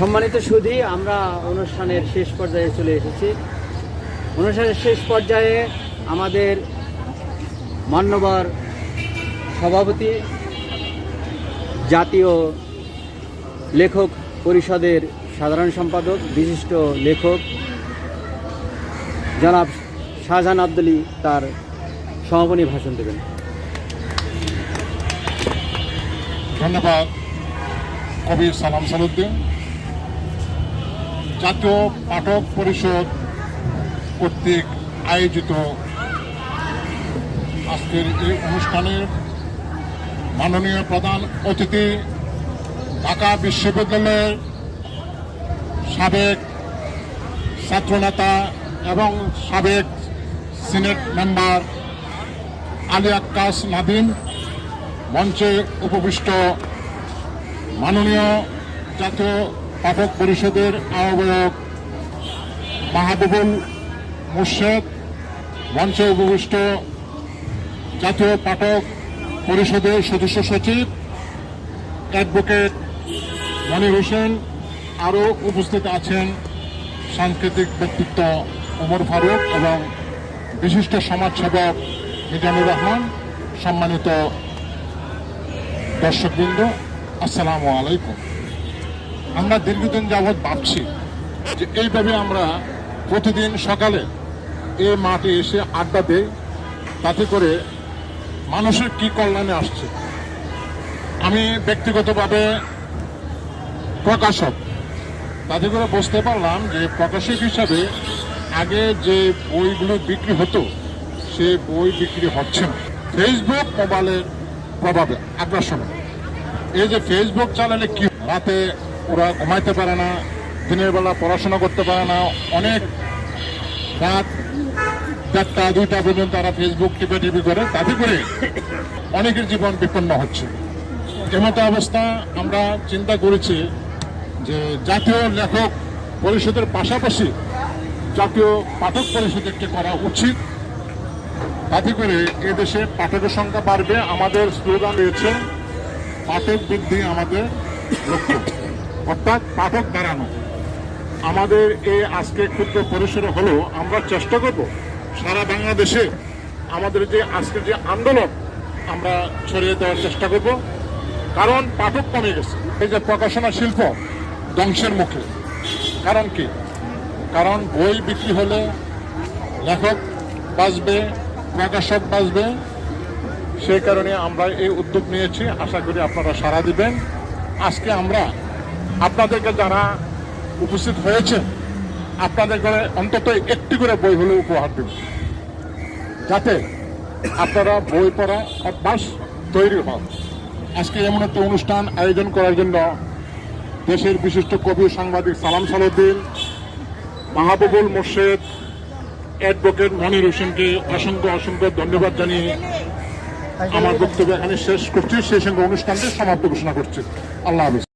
সম্মানিত সুধী, আমরা অনুষ্ঠানের শেষ পর্যায়ে চলে এসেছি। অনুষ্ঠানের শেষ পর্যায়ে আমাদের মান্যবর সভাপতি, জাতীয় লেখক পরিষদের সাধারণ সম্পাদক, বিশিষ্ট লেখক জনাব শাহজাহান আব্দুলি তার সমাপনী ভাষণ দেবেন। ধন্যবাদ। কবি সালাম সালুদ্দিন। জাতীয় পাঠক পরিষদ কর্তৃক আয়োজিত আজকের এই অনুষ্ঠানের মাননীয় প্রধান অতিথি ঢাকা বিশ্ববিদ্যালয়ের সাবেক ছাত্রনেতা এবং সাবেক সিনেট মেম্বার আলী আক্কাস নাদিম মঞ্চে উপবিষ্ট মাননীয় জাতীয় পাঠক পরিষদের আহ্বায়ক মাহবুবুল মুর্শেদ, মঞ্চে উপবিষ্ট জাতীয় পাঠক পরিষদের সদস্য সচিব, অ্যাডভোকেট মনির হোসেন আরও উপস্থিত আছেন সাংস্কৃতিক ব্যক্তিত্ব ওমর ফারুক এবং বিশিষ্ট সমাজসেবক মিজানুর রহমান, সম্মানিত দর্শকবৃন্দ, আসসালামু আলাইকুম। আমরা দীর্ঘদিন যাবৎ ভাবছি যে এইভাবে আমরা প্রতিদিন সকালে এই মাঠে এসে আড্ডা দেই, তাতে করে মানুষের কি কল্যাণে আসছে। আমি ব্যক্তিগতভাবে প্রকাশক, তাতে করে বুঝতে পারলাম যে প্রকাশক হিসাবে আগে যে বইগুলো বিক্রি হতো, সে বই বিক্রি হচ্ছে না। ফেসবুক মোবাইলের প্রভাবে আগ্রাসনে। এই যে ফেসবুক চালালে কি রাতে ওরা ঘুমাইতে পারে না, দিনের বেলা পড়াশোনা করতে পারে না। অনেক রাত চারটা দুইটা পর্যন্ত তারা ফেসবুক টিপে টিপি করে, তাতে করে অনেকের জীবন বিপন্ন হচ্ছে। এমতো অবস্থা আমরা চিন্তা করেছি যে জাতীয় লেখক পরিষদের পাশাপাশি জাতীয় পাঠক পরিষদ একটি করা উচিত। তাতে করে এদেশে পাঠকের সংখ্যা বাড়বে। আমাদের স্লোগান রয়েছে, পাঠক বৃদ্ধি আমাদের লক্ষ্য। অর্থাৎ পাঠক বাড়ানো আমাদের এই আজকে ক্ষুদ্র পরিসরে হলো আমরা চেষ্টা করব সারা বাংলাদেশে আমাদের যে আজকের যে আন্দোলন, আমরা ছড়িয়ে দেওয়ার চেষ্টা করব। কারণ পাঠক কমে গেছে। এই যে প্রকাশনা শিল্প ধ্বংসের মুখে। কারণ কি? কারণ বই বিক্রি হলে লেখক বাঁচবে, প্রকাশক বাঁচবে। সেই কারণে আমরা এই উদ্যোগ নিয়েছি। আশা করি আপনারা সাড়া দিবেন। আজকে আমরা আপনাদেরকে যারা উপস্থিত হয়েছে আপনাদের ঘরে অন্তত একটি করে বই হলে উপহার দেব। যাতে আপনারা বই পড়া অভ্যাস তৈরি হন। আজকে এমন একটা অনুষ্ঠান আয়োজন করার জন্য দেশের বিশিষ্ট কবি সাংবাদিক সালাম সালুদ্দিন, মাহবুবুল মোর্শেদ, অ্যাডভোকেট মনির হোসেনকে অসংখ্য অসংখ্য ধন্যবাদ জানিয়ে আমার বক্তব্য এখানে শেষ করছি। সেই সঙ্গে অনুষ্ঠানটি সমাপ্ত ঘোষণা করছি। আল্লাহ হাফিজ।